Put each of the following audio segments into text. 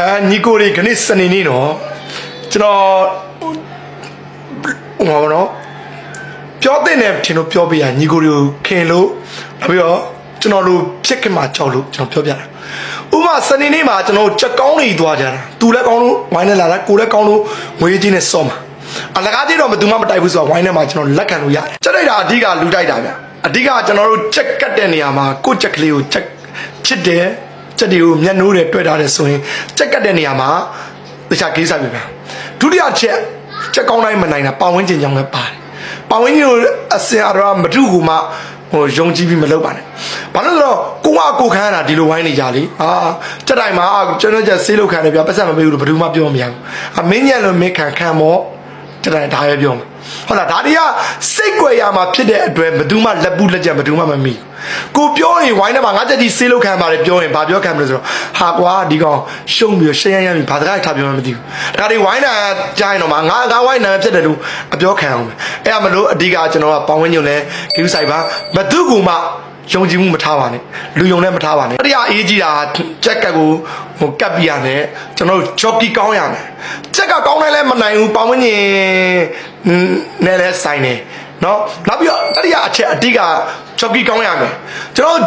အဲညီကိုလေးခဏစနေနေ့နော်ကျွန်တော်ဟောနော်ပြောတဲ့နဲ့ထင်လို့ပြောပြရညီကိုလေးကိုခင်လို့နောက်ပြီးတော့ကျွန်တော်တို့ဖြစ်ခင်မှာကြောက်လို့ကျွန်တော်ပြောပြတာဥပမာစနေနေ့မှာကျွန်တော်ချက်ကောင်းနေသွားကြတာသူလည်းကောင်းလို့ဝိုင်းနဲ့လာတာကိုလည်းကောင်းလို့ငွေကြီးနဲ့စောမှာအလကားကြီးတော့ဘယ်သူမှမတိုက်ဘူးဆိုတော့ဝိုင်းထဲမှာကျွန်တော်လက်ခံလို့ရတယ်ချက်လိုက်တာအဓိကလူတိုက်တာဗျအဓိကကျွန်တော်တို့ချက်ကတ်တဲ့နေရာမှာကိုယ့်ချက်ကလေးကိုချက်ဖြစ်တယ် ချက်တွေကိုမျက်နှိုးတွေတွေ့ထားတယ်ဆိုရင်ချက်ကတ်တဲ့နေရာမှာတခြားကိစ္စပြပါဒုတိယချက်ချက်ကောင်းတိုင်းမနိုင်တာပတ်ဝန်းကျင်ကြောင့်လည်းပါတယ်ပတ်ဝန်းကျင်ကိုအစင်အရောမထုကူမှဟိုယုံကြည်ပြီးမလုပ်ပါနဲ့ဘာလို့လဲဆိုတော့ကိုကကိုခန်းတာဒီလိုဝိုင်းနေကြလေဟာချက်တိုင်းမှာကျွန်တော်ချက်ဆေးလောက်ခံတယ်ဗျပတ်စံမပေးဘူးလို့ဘယ်သူမှပြောမရဘူးအမင်းညံလို့မင်းခံခံမော ချက်တိုင်းဒါပဲပြောမှာဟုတ်လားဒါတွေကစိတ်ကြွယ်ရမှာဖြစ်တဲ့အတွက်ဘယ်သူမှလက်ပူးလက်ချက်ဘယ်သူမှမမိဘူးကိုပြောရင်ဝိုင်းထဲမှာငါချက်ကြီးဆေးလောက်ခံပါတယ်ပြောရင်ဘာပြောခံမလို့ဆိုတော့ဟာကွာဒီကောင်ရှုံးပြီးရှင်းရရပြီဘာတကားထားပြောမှမသိဘူးဒါတွေဝိုင်းတာကြားရင်တော့မှငါငါဝိုင်းနာဖြစ်တယ်လို့အပြောခံအောင်ပဲအဲ့ဒါမလို့အဓိကကျွန်တော်ကပေါင်းဝင်းညုံလဲဂိူးဆိုင်ပါဘသူကူမှ ယုံကြည်မှုမထားပါနဲ့လူယုံလည်းမထားပါနဲ့တရားအေးကြီးတာချက်ကတ်ကိုဟိုကတ်ပြရနဲ့ကျွန်တော်တို့ဂျော့ကီကောင်းရမယ်ချက်ကကောင်းတယ်လည်းမနိုင်ဘူးပေါင်းဝင်းညင်နဲ့လည်းဆိုင်တယ်နော်နောက်ပြီးတော့တတိယအချက်အဓိကဂျော့ကီကောင်းရမယ်ကျွန်တော်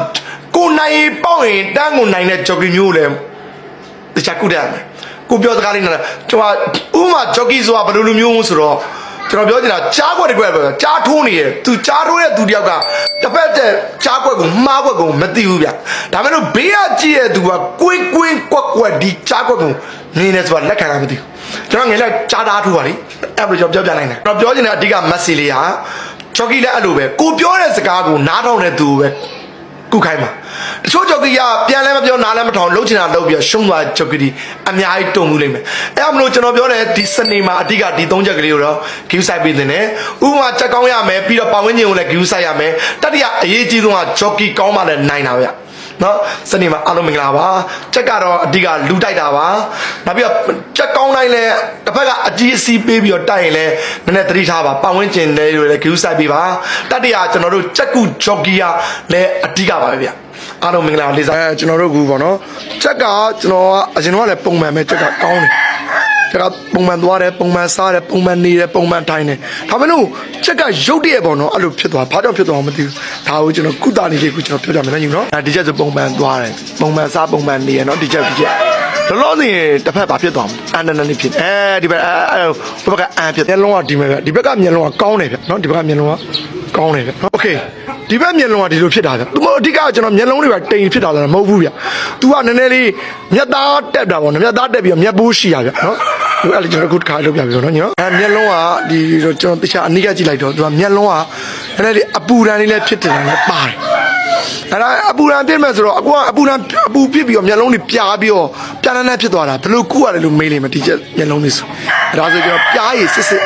ကိုနိုင်ပေါက်ရင်တန်းကိုနိုင်တဲ့ဂျော့ကီမျိုးလည်းတခြားကုတတ်ရမယ်ကိုပြောစကားလေးနဲ့ကျွန်တော်ဥမာဂျော့ကီဆိုတာဘယ်လိုလိုမျိုးဆိုတော့ကျွန်တော်ပြောချင်တာကြားကွက်တစ်ကွက်ပဲကြားထိုးနေတယ်သူကြားထိုးတဲ့သူတယောက်က တစ်ဖက်တဲ့ကြားကွက်ကိုမှားကွက်ကိုမသိဘူးဗျဒါပေမဲ့လို့ဘေးကကြည့်တဲ့သူကကွင်းကွင်းကွက်ကွက်ဒီကြားကွက်ကိုနေနေဆိုတာလက်ခံတာမသိဘူးကျွန်တော်ငယ်လိုက်ကြားသားထိုးပါလိအဲ့လိုကျွန်တော်ပြောပြနိုင်တယ်ကျွန်တော်ပြောချင်တဲ့အဓိကမက်ဆေးလေးဟာဂျော်ကီလည်းအဲ့လိုပဲကိုပြောတဲ့စကားကိုနားထောင်တဲ့သူပဲ ကုခိုင်းမှာတချို့ဂျော်ကီကပြန်လဲမပြောနားလဲမထောင်လှုပ်ချင်တာလှုပ်ပြီးရှုံးသွားဂျော်ကီအများကြီးတုံမှုလိမ့်မယ်အဲ့ဒါမလို့ကျွန်တော်ပြောတယ်ဒီစနေမှာအဓိကဒီ၃ချက်ကလေးကိုတော့ view site ပေးနေတယ်ဥပမာချက်ကောင်းရမယ်ပြီးတော့ပတ်ဝန်းကျင်ကိုလည်း view site ရမယ်တတိယအရေးကြီးဆုံးကဂျော်ကီကောင်းမှလည်းနိုင်တာဗျ နော်စနေမှာအားလုံးမင်္ဂလာပါချက်ကတော့အဓိကလူတိုက်တာပါနောက်ပြီးတော့ချက်ကောင်းတိုင်းလည်းတစ်ဖက်ကအကြီးအစီးပေးပြီးတော့တိုက်ရင်လည်းနည်းနည်းသတိထားပါပတ်ဝန်းကျင်လည်းတွေလည်း view site ပေးပါတတိယကျွန်တော်တို့ချက်ကူဂျော်ကီကလည်းအဓိကပါပဲဗျအားလုံးမင်္ဂလာပါလေးစားအဲကျွန်တော်တို့ကူပေါ့နော်ချက်ကကျွန်တော်ကအရင်တော့လည်းပုံမှန်ပဲချက်ကကောင်းတယ် တကပုံမှန်သွားတယ်ပုံမှန်စားတယ်ပုံမှန်နေတယ်ပုံမှန်ထိုင်တယ်ဒါပေမဲ့လို့ချက်ကရုတ်တရက်ပေါ့နော်အဲ့လိုဖြစ်သွားဘာကြောင့်ဖြစ်သွားမှမသိဘူးဒါကိုကျွန်တော်ကုသနေလေးကိုကျွန်တော်ပြောကြမယ်နော်ညီနော်ဒီချက်ဆိုပုံမှန်သွားတယ်ပုံမှန်စားပုံမှန်နေရနော်ဒီချက်ဒီချက်လောလောဆယ်တစ်ဖက်ဘာဖြစ်သွားမလဲအန်နန်နေဖြစ်အဲဒီဘက်အဲဟိုဘက်ကအန်ဖြစ်မျက်လုံးကဒီမဲ့ပဲဒီဘက်ကမျက်လုံးကကောင်းတယ်ဗျနော်ဒီဘက်ကမျက်လုံးကကောင်းတယ်ဗျโอเคဒီဘက်မျက်လုံးကဒီလိုဖြစ်တာဗျသူမအဓိကကျွန်တော်မျက်လုံးတွေပဲတိမ်ဖြစ်တာလည်းမဟုတ်ဘူးဗျ तू ကနည်းနည်းလေးမျက်သားတက်တာပေါ့နော်မျက်သားတက်ပြီးတော့မျက်ပိုးရှိရဗျနော်ဒီ အဲ့လေကျွန်တော်အခုတစ်ခါလုပ်ပြပြီတော့နော်ညီနော်အဲမျက်လုံးကဒီကျွန်တော်တခြားအနိကကြည့်လိုက်တော့ तू ကမျက်လုံးကနည်းနည်းလေးအပူရန်လေးလည်းဖြစ်တယ်လည်းပါတယ်အဲ့ဒါအပူရန်ဖြစ်မဲ့ဆိုတော့အကူကအပူရန်အပူဖြစ်ပြီးတော့မျက်လုံးတွေပြားပြီးတော့ပြားနေဖြစ်သွားတာဘယ်လိုကုရတယ်လို့မေးလိမ့်မယ်ဒီချက်မျက်လုံးလေးဆိုအဲ့ဒါဆိုကျွန်တော်ပြားရည်စစ်စစ်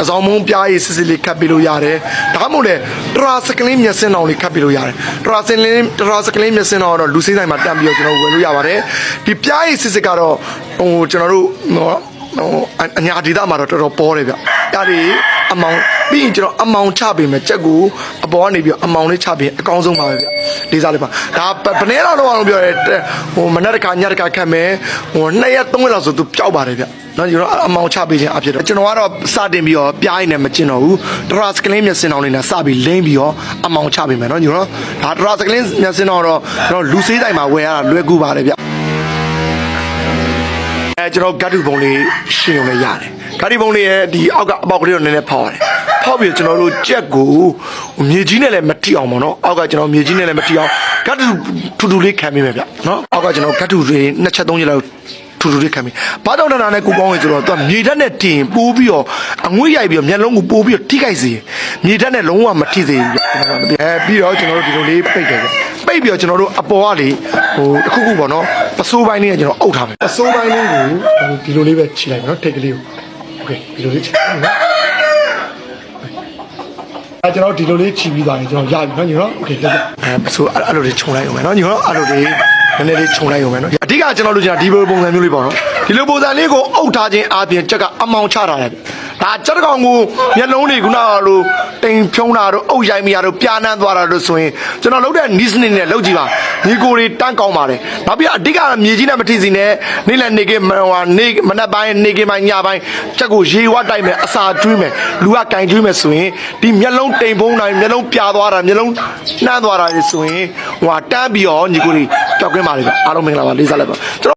အဆောင်မုံပြားရည်စစ်စစ်လေးခတ်ပေးလို့ရတယ်ဒါမှမဟုတ်လေတရာစကလင်းမျက်စင်းအောင်လေးခတ်ပေးလို့ရတယ်တရာစကလင်းတရာစကလင်းမျက်စင်းအောင်တော့လူစိမ့်ဆိုင်မှာတက်ပြီးတော့ကျွန်တော်ဝယ်လို့ရပါတယ်ဒီပြားရည်စစ်စစ်ကတော့ဟိုကျွန်တော်တို့ ဟိုဟိုအညာဒေသမှာတော့တော်တော်ပေါ်တယ်ဗျ။ဒါတွေအမောင်ပြီးရင်ကျွန်တော်အမောင်ချပေးမယ်ကြက်ကူအပေါ်ကနေပြီးအမောင်လေးချပေးအကောင်းဆုံးပါပဲဗျ။လေးစားလေးပါ။ဒါဘယ်နည်းတော့တော့အောင်ပြောရဲဟိုမနေ့တခါညတခါခတ်မယ်ဟိုနှစ်ရက်သုံးရက်လောက်ဆိုသူပျောက်ပါတယ်ဗျ။နော်ကျွန်တော်အမောင်ချပေးခြင်းအဖြစ်တော့ကျွန်တော်ကတော့စတင်ပြီးတော့ပြားရင်လည်းမကျင်တော့ဘူး။တရာစကလင်းမျက်စင်အောင်လေးနဲ့စပြီးလိမ့်ပြီးတော့အမောင်ချပေးမယ်နော်ကျွန်တော်ဒါတရာစကလင်းမျက်စင်အောင်တော့ကျွန်တော်လူစေးတိုင်မှာဝယ်ရတာလွယ်ကူပါတယ်ဗျ။ အဲကျွန်တော်ဂတ်တူပုံလေးရှင်းရုံနဲ့ရတယ်ဂတ်တူပုံလေးရဲ့ဒီအောက်ကအပေါက်ကလေးတော့နည်းနည်းဖောက်ရတယ်ဖောက်ပြီးတော့ကျွန်တော်တို့ကြက်ကိုမြေကြီးနဲ့လည်းမတိအောင်ပေါ့နော်အောက်ကကျွန်တော်မြေကြီးနဲ့လည်းမတိအောင်ဂတ်တူထူထူလေးခံမိမယ်ဗျနော်အောက်ကကျွန်တော်ဂတ်တူတွေနှစ်ချက်သုံးချက်လောက်ထူထူလေးခံမိဘာကြောင့်တနာနဲ့ကိုကောင်းဝင်ဆိုတော့သူကမြေဓာတ်နဲ့တင်ပိုးပြီးတော့အငွေ့ရိုက်ပြီးတော့မျက်လုံးကိုပိုးပြီးတော့ထိခိုက်စေမြေဓာတ်နဲ့လုံးဝမထိစေဘူးဗျအဲပြီးတော့ကျွန်တော်တို့ဒီလိုလေးပိတ်တယ်ဗျပိတ်ပြီးတော့ကျွန်တော်တို့အပေါ်ကလေ ဟိုတစ်ခုခုပေါ့နော်ပစိုးပိုင်းလေးကကျွန်တော်အုပ်ထားမယ်ပစိုးပိုင်းလေးကိုဒီလိုလေးပဲခြိလိုက်မယ်နော်ထိတ်ကလေးကိုโอเคဒီလိုလေးခြိလိုက်နော်အဲကျွန်တော်ဒီလိုလေးခြိပြီးသွားရင်ကျွန်တော်ရပြီနော်ညီနော်โอเคလက်ပြအဲပစိုးအဲ့လိုလေးခြုံလိုက်အောင်မယ်နော်ညီနော်အဲ့လိုလေးနည်းနည်းလေးခြုံလိုက်အောင်မယ်နော်အဓိကကျွန်တော်တို့ကျွန်တော်ဒီလိုပုံစံမျိုးလေးပေါ့နော်ဒီလိုပုံစံလေးကိုအုပ်ထားခြင်းအပြင်ချက်ကအမောင်ချထားတယ်ဒါ ဒါကြက်တကောင်ကိုမျက်လုံးတွေခုနကလိုတိမ်ဖြုံးတာတို့အုပ်ရိုက်မိတာတို့ပြာနန်းသွားတာတို့ဆိုရင်ကျွန်တော်လုပ်တဲ့နီးစနစ်နဲ့လုပ်ကြည့်ပါ ညီကိုတွေတန်းကောင်းပါတယ်နောက်ပြီးအဓိကမြေကြီးနဲ့မထိစီနဲ့နေ့လည်နေကဟိုဟာနေမနက်ပိုင်းနေကပိုင်းညပိုင်းချက်ကိုရေဝတိုက်မယ်အစာကျွေးမယ်လူကကင်ကျွေးမယ်ဆိုရင်ဒီမျက်လုံးတိမ်ဖုံးတာမျက်လုံးပြာသွားတာမျက်လုံးနှမ်းသွားတာတွေဆိုရင်ဟိုဟာတန်းပြီးတော့ညီကိုတွေပျောက်ကင်းပါလေဗျအားလုံးမင်္ဂလာပါလေးစားလိုက်ပါကျွန်တော်